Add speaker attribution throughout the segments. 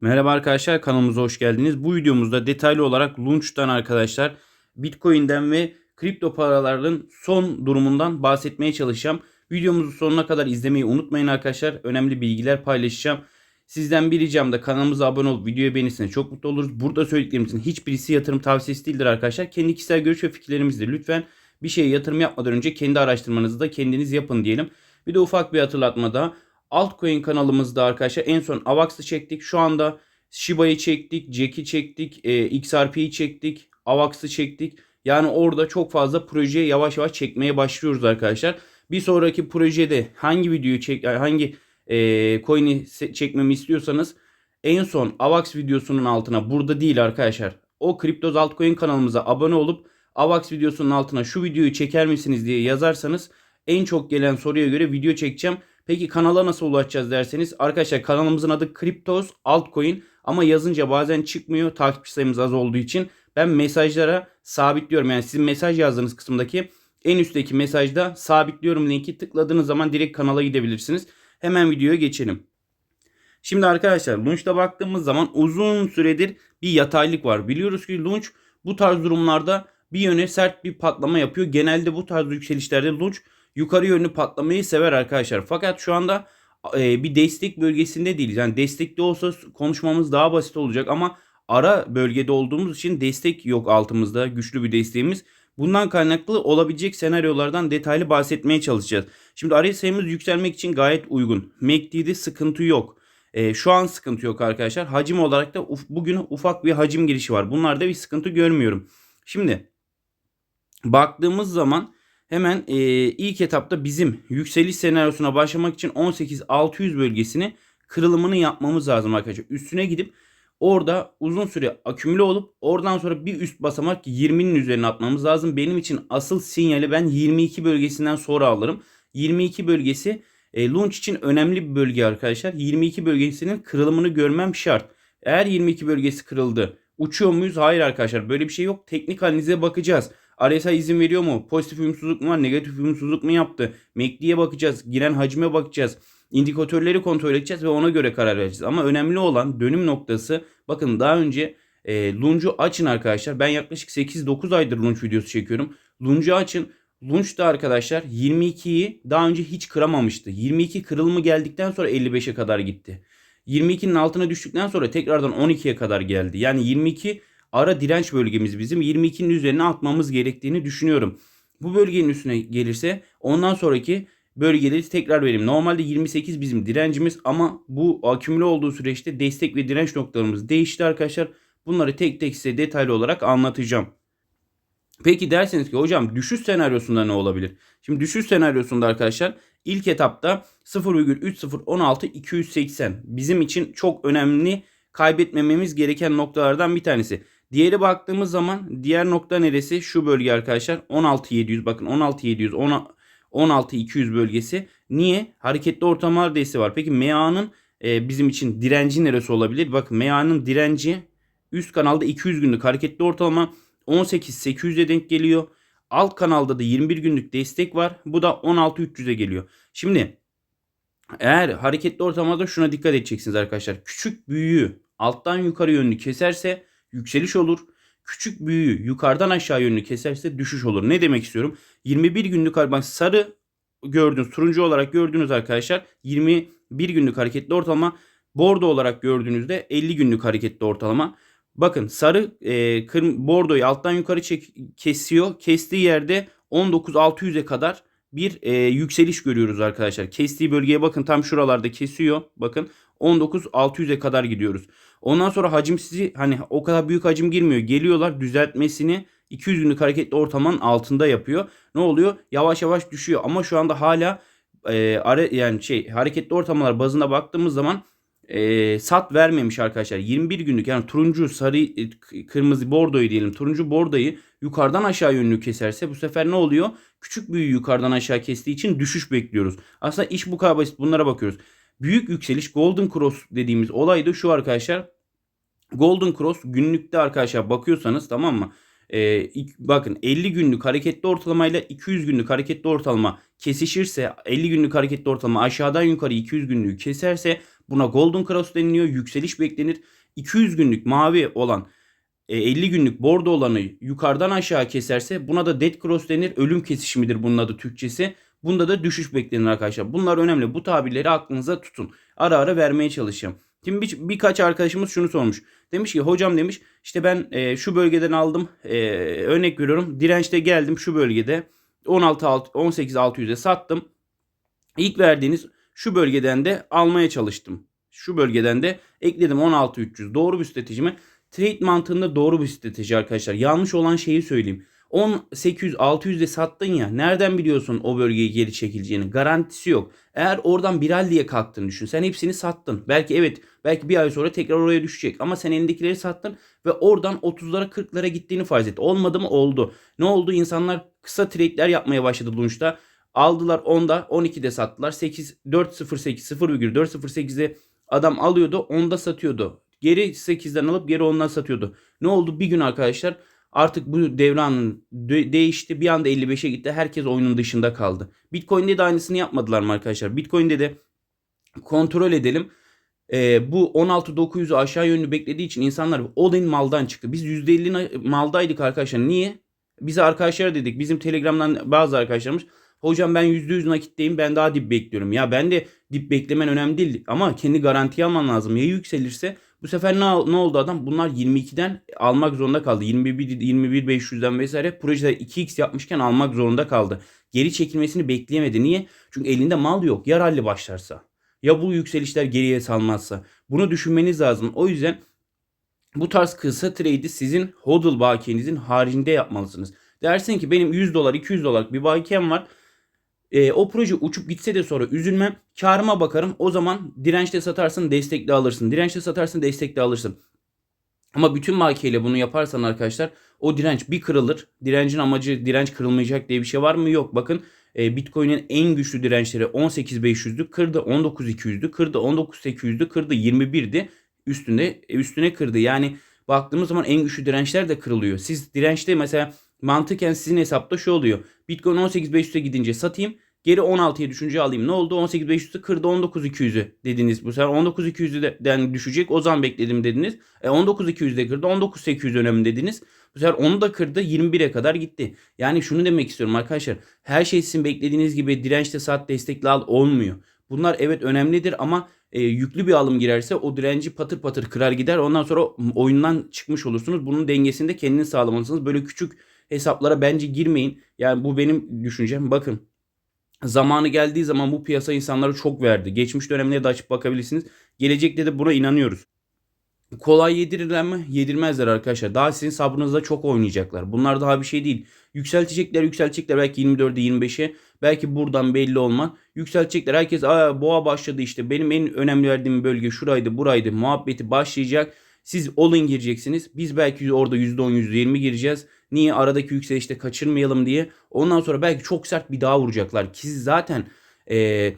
Speaker 1: Merhaba arkadaşlar kanalımıza hoş geldiniz. Bu videomuzda detaylı olarak Launch'tan arkadaşlar Bitcoin'den ve kripto paraların son durumundan bahsetmeye çalışacağım. Videomuzu sonuna kadar izlemeyi unutmayın arkadaşlar. Önemli bilgiler paylaşacağım. Sizden bir ricam da kanalımıza abone olup videoyu beğenirseniz çok mutlu oluruz. Burada söylediklerimizin hiçbirisi yatırım tavsiyesi değildir arkadaşlar. Kendi kişisel görüş ve fikirlerimizdir. Lütfen bir şeye yatırım yapmadan önce kendi araştırmanızı da kendiniz yapın diyelim. Bir de ufak bir hatırlatma daha. Altcoin kanalımızda arkadaşlar en son Avax'ı çektik. Şu anda Shiba'yı çektik, Jack'i çektik, e, XRP'yi çektik, Avax'ı çektik. Yani orada çok fazla projeye yavaş yavaş çekmeye başlıyoruz arkadaşlar. Bir sonraki projede hangi videoyu çek, hangi e, coin'i çekmemi istiyorsanız en son Avax videosunun altına burada değil arkadaşlar. O Kriptoz Altcoin kanalımıza abone olup Avax videosunun altına şu videoyu çeker misiniz diye yazarsanız en çok gelen soruya göre video çekeceğim. Peki kanala nasıl ulaşacağız derseniz arkadaşlar kanalımızın adı Kriptos Altcoin ama yazınca bazen çıkmıyor takipçi sayımız az olduğu için ben mesajlara sabitliyorum. Yani sizin mesaj yazdığınız kısımdaki en üstteki mesajda sabitliyorum linki tıkladığınız zaman direkt kanala gidebilirsiniz. Hemen videoya geçelim. Şimdi arkadaşlar Launch'ta baktığımız zaman uzun süredir bir yataylık var. Biliyoruz ki Launch bu tarz durumlarda bir yöne sert bir patlama yapıyor. Genelde bu tarz yükselişlerde Launch yukarı yönlü patlamayı sever arkadaşlar. Fakat şu anda e, bir destek bölgesinde değiliz. Yani destekli olsa konuşmamız daha basit olacak ama ara bölgede olduğumuz için destek yok altımızda. Güçlü bir desteğimiz. Bundan kaynaklı olabilecek senaryolardan detaylı bahsetmeye çalışacağız. Şimdi RSI'miz yükselmek için gayet uygun. MACD'de sıkıntı yok. E, şu an sıkıntı yok arkadaşlar. Hacim olarak da uf, bugün ufak bir hacim girişi var. Bunlarda bir sıkıntı görmüyorum. Şimdi baktığımız zaman hemen e, ilk etapta bizim yükseliş senaryosuna başlamak için 18-600 bölgesini kırılımını yapmamız lazım arkadaşlar. Üstüne gidip orada uzun süre akümüle olup oradan sonra bir üst basamak 20'nin üzerine atmamız lazım. Benim için asıl sinyali ben 22 bölgesinden sonra alırım. 22 bölgesi e, launch için önemli bir bölge arkadaşlar. 22 bölgesinin kırılımını görmem şart. Eğer 22 bölgesi kırıldı uçuyor muyuz? Hayır arkadaşlar böyle bir şey yok. Teknik analize bakacağız. RSI izin veriyor mu? Pozitif uyumsuzluk mu var? Negatif uyumsuzluk mu yaptı? MACD'ye bakacağız. Giren hacme bakacağız. İndikatörleri kontrol edeceğiz ve ona göre karar vereceğiz. Ama önemli olan dönüm noktası bakın daha önce e, Lunge'u açın arkadaşlar. Ben yaklaşık 8-9 aydır Lunge videosu çekiyorum. Lunge'u açın. Lunge'da arkadaşlar 22'yi daha önce hiç kıramamıştı. 22 kırılımı geldikten sonra 55'e kadar gitti. 22'nin altına düştükten sonra tekrardan 12'ye kadar geldi. Yani 22 ara direnç bölgemiz bizim 22'nin üzerine atmamız gerektiğini düşünüyorum. Bu bölgenin üstüne gelirse ondan sonraki bölgeleri tekrar vereyim. Normalde 28 bizim direncimiz ama bu akümüle olduğu süreçte destek ve direnç noktalarımız değişti arkadaşlar. Bunları tek tek size detaylı olarak anlatacağım. Peki derseniz ki hocam düşüş senaryosunda ne olabilir? Şimdi düşüş senaryosunda arkadaşlar ilk etapta 0,3016 280 bizim için çok önemli kaybetmememiz gereken noktalardan bir tanesi. Diğeri baktığımız zaman diğer nokta neresi? Şu bölge arkadaşlar 16700 bakın 16700 16200 bölgesi. Niye? Hareketli ortamlar desteği var. Peki MA'nın e, bizim için direnci neresi olabilir? Bakın MA'nın direnci üst kanalda 200 günlük hareketli ortalama 18800'e denk geliyor. Alt kanalda da 21 günlük destek var. Bu da 16300'e geliyor. Şimdi eğer hareketli ortamlarda şuna dikkat edeceksiniz arkadaşlar. Küçük büyüğü alttan yukarı yönlü keserse yükseliş olur. Küçük büyüğü yukarıdan aşağı yönlü keserse düşüş olur. Ne demek istiyorum? 21 günlük bak sarı gördüğünüz turuncu olarak gördüğünüz arkadaşlar 21 günlük hareketli ortalama bordo olarak gördüğünüzde 50 günlük hareketli ortalama. Bakın sarı e, kırm bordoyu alttan yukarı çek kesiyor. Kestiği yerde 19.600'e kadar bir e, yükseliş görüyoruz arkadaşlar. Kestiği bölgeye bakın tam şuralarda kesiyor. Bakın 19.600'e kadar gidiyoruz. Ondan sonra hacimsizi hani o kadar büyük hacim girmiyor. Geliyorlar düzeltmesini 200 günlük hareketli ortamın altında yapıyor. Ne oluyor? Yavaş yavaş düşüyor ama şu anda hala e, ara, yani şey hareketli ortamlar bazında baktığımız zaman e, sat vermemiş arkadaşlar. 21 günlük yani turuncu, sarı, e, kırmızı, bordoyu diyelim. Turuncu bordoyu yukarıdan aşağı yönlü keserse bu sefer ne oluyor? Küçük büyüğü yukarıdan aşağı kestiği için düşüş bekliyoruz. Aslında iş bu kadar basit. Bunlara bakıyoruz. Büyük yükseliş Golden Cross dediğimiz olay da şu arkadaşlar. Golden Cross günlükte arkadaşlar bakıyorsanız tamam mı? e, ilk- bakın 50 günlük hareketli ortalamayla 200 günlük hareketli ortalama kesişirse 50 günlük hareketli ortalama aşağıdan yukarı 200 günlüğü keserse buna golden cross deniliyor. Yükseliş beklenir. 200 günlük mavi olan e, 50 günlük bordo olanı yukarıdan aşağı keserse buna da dead cross denir. Ölüm kesişimidir bunun adı Türkçesi. Bunda da düşüş beklenir arkadaşlar. Bunlar önemli. Bu tabirleri aklınıza tutun. Ara ara vermeye çalışacağım. Şimdi bir, birkaç arkadaşımız şunu sormuş. Demiş ki hocam demiş işte ben e, şu bölgeden aldım. E, örnek veriyorum. Dirençte geldim şu bölgede. 16 alt- 18 600'e sattım. İlk verdiğiniz şu bölgeden de almaya çalıştım. Şu bölgeden de ekledim 16300. Doğru bir strateji mi? Trade mantığında doğru bir strateji arkadaşlar. Yanlış olan şeyi söyleyeyim. 10800 600'de sattın ya. Nereden biliyorsun o bölgeye geri çekileceğini? Garantisi yok. Eğer oradan biral diye kalktığını düşün. Sen hepsini sattın. Belki evet belki bir ay sonra tekrar oraya düşecek. Ama sen elindekileri sattın ve oradan 30'lara 40'lara gittiğini farz et. Olmadı mı? Oldu. Ne oldu? İnsanlar kısa trade'ler yapmaya başladı Lunch'ta. Aldılar 10'da 12'de sattılar. 8 408 0,408'de adam alıyordu 10'da satıyordu. Geri 8'den alıp geri 10'dan satıyordu. Ne oldu? Bir gün arkadaşlar artık bu devranın de- değişti. Bir anda 55'e gitti. Herkes oyunun dışında kaldı. Bitcoin'de de aynısını yapmadılar mı arkadaşlar? Bitcoin'de de kontrol edelim. Ee, bu 16.900'ü aşağı yönlü beklediği için insanlar all-in maldan çıktı. Biz %50 na- maldaydık arkadaşlar. Niye? Bize arkadaşlar dedik. Bizim Telegram'dan bazı arkadaşlarımız hocam ben %100 nakitteyim ben daha dip bekliyorum. Ya ben de dip beklemen önemli değil ama kendi garantiye alman lazım. Ya yükselirse bu sefer ne, ne oldu adam? Bunlar 22'den almak zorunda kaldı. 21 21 500'den vesaire projede 2x yapmışken almak zorunda kaldı. Geri çekilmesini bekleyemedi. Niye? Çünkü elinde mal yok. Ya rally başlarsa. Ya bu yükselişler geriye salmazsa. Bunu düşünmeniz lazım. O yüzden bu tarz kısa trade'i sizin hodl bakiyenizin haricinde yapmalısınız. Dersin ki benim 100 dolar 200 dolar bir bakiyem var. E, o proje uçup gitse de sonra üzülmem. Karıma bakarım. O zaman dirençte satarsın destekli alırsın. Dirençte satarsın destekli alırsın. Ama bütün bakiyeyle bunu yaparsan arkadaşlar o direnç bir kırılır. Direncin amacı direnç kırılmayacak diye bir şey var mı? Yok. Bakın e, Bitcoin'in en güçlü dirençleri 18500'dü. Kırdı 19200'dü. Kırdı 19800'dü. Kırdı 21'di. Üstünde e, üstüne kırdı. Yani baktığımız zaman en güçlü dirençler de kırılıyor. Siz dirençte mesela mantıken sizin hesapta şu oluyor. Bitcoin 18500'e gidince satayım. Geri 16'ya düşünce alayım. Ne oldu? 18500'ü kırdı 19200'ü dediniz. Bu sefer 19200'den düşecek. O zaman bekledim dediniz. E 19200'de kırdı. 19800 önemli dediniz. Bu sefer onu da kırdı. 21'e kadar gitti. Yani şunu demek istiyorum arkadaşlar. Her şey sizin beklediğiniz gibi dirençte sat destekli al olmuyor. Bunlar evet önemlidir ama e, yüklü bir alım girerse o direnci patır patır kırar gider. Ondan sonra oyundan çıkmış olursunuz. Bunun dengesini de kendiniz sağlamalısınız. Böyle küçük hesaplara bence girmeyin. Yani bu benim düşüncem. Bakın zamanı geldiği zaman bu piyasa insanlara çok verdi. Geçmiş dönemleri de açıp bakabilirsiniz. Gelecekte de buna inanıyoruz. Kolay yedirirler mi? Yedirmezler arkadaşlar. Daha sizin sabrınızda çok oynayacaklar. Bunlar daha bir şey değil. Yükseltecekler, yükseltecekler belki 24'e 25'e. Belki buradan belli olmaz. Yükseltecekler. Herkes Aa, boğa başladı işte. Benim en önemli verdiğim bölge şuraydı, buraydı. Muhabbeti başlayacak. Siz all-in gireceksiniz. Biz belki orada %10, %20 gireceğiz. Niye? Aradaki yükselişte kaçırmayalım diye. Ondan sonra belki çok sert bir daha vuracaklar. Ki zaten e,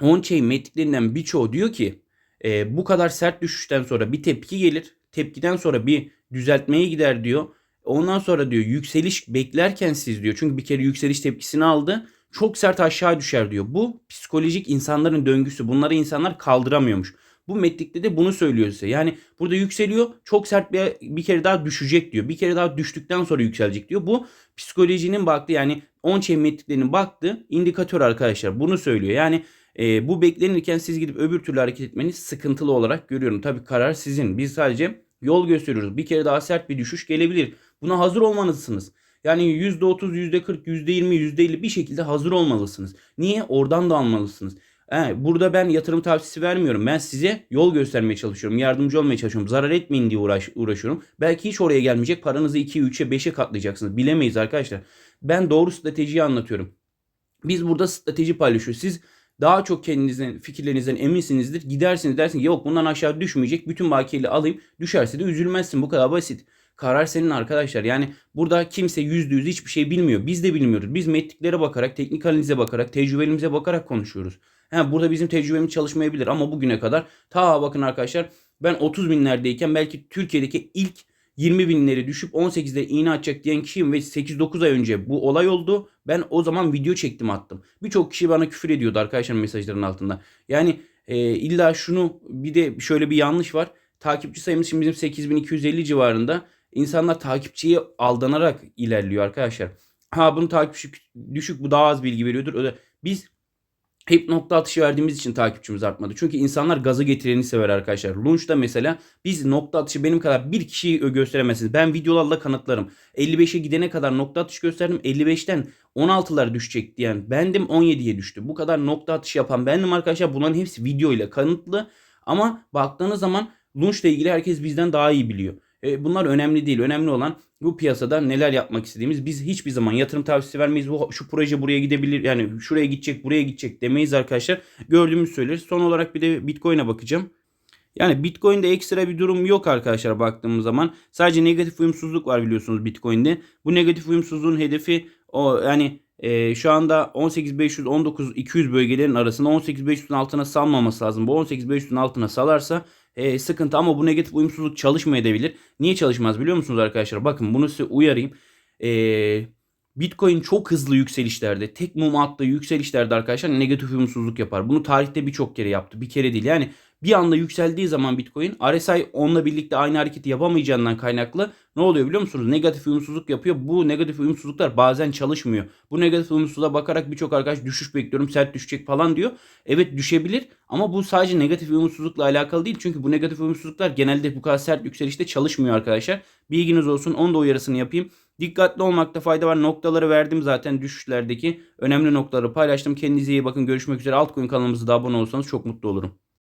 Speaker 1: on-chain metniklerinden birçoğu diyor ki e, bu kadar sert düşüşten sonra bir tepki gelir. Tepkiden sonra bir düzeltmeye gider diyor. Ondan sonra diyor yükseliş beklerken siz diyor. Çünkü bir kere yükseliş tepkisini aldı. Çok sert aşağı düşer diyor. Bu psikolojik insanların döngüsü. Bunları insanlar kaldıramıyormuş. Bu metlikte de bunu söylüyor size. Yani burada yükseliyor çok sert bir, bir kere daha düşecek diyor. Bir kere daha düştükten sonra yükselecek diyor. Bu psikolojinin baktığı yani on-chain metliklerinin baktığı indikatör arkadaşlar. Bunu söylüyor. Yani e, bu beklenirken siz gidip öbür türlü hareket etmeniz sıkıntılı olarak görüyorum. Tabii karar sizin. Biz sadece yol gösteriyoruz. Bir kere daha sert bir düşüş gelebilir. Buna hazır olmalısınız. Yani %30, %40, %20, %50 bir şekilde hazır olmalısınız. Niye? Oradan da almalısınız. He, burada ben yatırım tavsiyesi vermiyorum. Ben size yol göstermeye çalışıyorum. Yardımcı olmaya çalışıyorum. Zarar etmeyin diye uğraş, uğraşıyorum. Belki hiç oraya gelmeyecek. Paranızı 2'ye, 3'e, 5'e katlayacaksınız. Bilemeyiz arkadaşlar. Ben doğru stratejiyi anlatıyorum. Biz burada strateji paylaşıyoruz. Siz daha çok kendinizden fikirlerinizden eminsinizdir. Gidersiniz dersin yok bundan aşağı düşmeyecek. Bütün bakiyeyle alayım. Düşerse de üzülmezsin. Bu kadar basit. Karar senin arkadaşlar. Yani burada kimse yüzde yüz hiçbir şey bilmiyor. Biz de bilmiyoruz. Biz metniklere bakarak, teknik analize bakarak, tecrübelerimize bakarak konuşuyoruz. He, burada bizim tecrübemiz çalışmayabilir ama bugüne kadar ta bakın arkadaşlar ben 30 binlerdeyken belki Türkiye'deki ilk 20 binleri düşüp 18'de iğne atacak diyen kişiyim ve 8-9 ay önce bu olay oldu. Ben o zaman video çektim attım. Birçok kişi bana küfür ediyordu arkadaşlar mesajların altında. Yani e, illa şunu bir de şöyle bir yanlış var. Takipçi sayımız şimdi bizim 8250 civarında. İnsanlar takipçiye aldanarak ilerliyor arkadaşlar. Ha bunun takipçi düşük bu daha az bilgi veriyordur. Öyle. Biz hep nokta atışı verdiğimiz için takipçimiz artmadı. Çünkü insanlar gazı getireni sever arkadaşlar. Launch'ta mesela biz nokta atışı benim kadar bir kişiyi gösteremezsiniz. Ben videolarla kanıtlarım. 55'e gidene kadar nokta atış gösterdim. 55'ten 16'lar düşecek diyen bendim 17'ye düştü. Bu kadar nokta atışı yapan bendim arkadaşlar. Bunların hepsi video ile kanıtlı. Ama baktığınız zaman Launch'la ilgili herkes bizden daha iyi biliyor. E, bunlar önemli değil. Önemli olan bu piyasada neler yapmak istediğimiz. Biz hiçbir zaman yatırım tavsiyesi vermeyiz. Bu, şu proje buraya gidebilir. Yani şuraya gidecek, buraya gidecek demeyiz arkadaşlar. Gördüğümüz söyleriz. Son olarak bir de Bitcoin'e bakacağım. Yani Bitcoin'de ekstra bir durum yok arkadaşlar baktığımız zaman. Sadece negatif uyumsuzluk var biliyorsunuz Bitcoin'de. Bu negatif uyumsuzluğun hedefi o yani e, şu anda 18500 19200 bölgelerin arasında 18500'ün altına salmaması lazım. Bu 18500'ün altına salarsa e, sıkıntı ama bu negatif uyumsuzluk çalışmayabilir. Niye çalışmaz biliyor musunuz arkadaşlar? Bakın bunu size uyarayım. E, Bitcoin çok hızlı yükselişlerde, tek mum attığı yükselişlerde arkadaşlar negatif uyumsuzluk yapar. Bunu tarihte birçok kere yaptı. Bir kere değil. Yani bir anda yükseldiği zaman Bitcoin RSI onunla birlikte aynı hareketi yapamayacağından kaynaklı ne oluyor biliyor musunuz? Negatif uyumsuzluk yapıyor. Bu negatif uyumsuzluklar bazen çalışmıyor. Bu negatif uyumsuzluğa bakarak birçok arkadaş düşüş bekliyorum sert düşecek falan diyor. Evet düşebilir ama bu sadece negatif uyumsuzlukla alakalı değil. Çünkü bu negatif uyumsuzluklar genelde bu kadar sert yükselişte çalışmıyor arkadaşlar. Bilginiz olsun. Onu da uyarısını yapayım. Dikkatli olmakta fayda var. Noktaları verdim zaten düşüşlerdeki. Önemli noktaları paylaştım. Kendinize iyi bakın. Görüşmek üzere. Altcoin kanalımıza da abone olursanız çok mutlu olurum.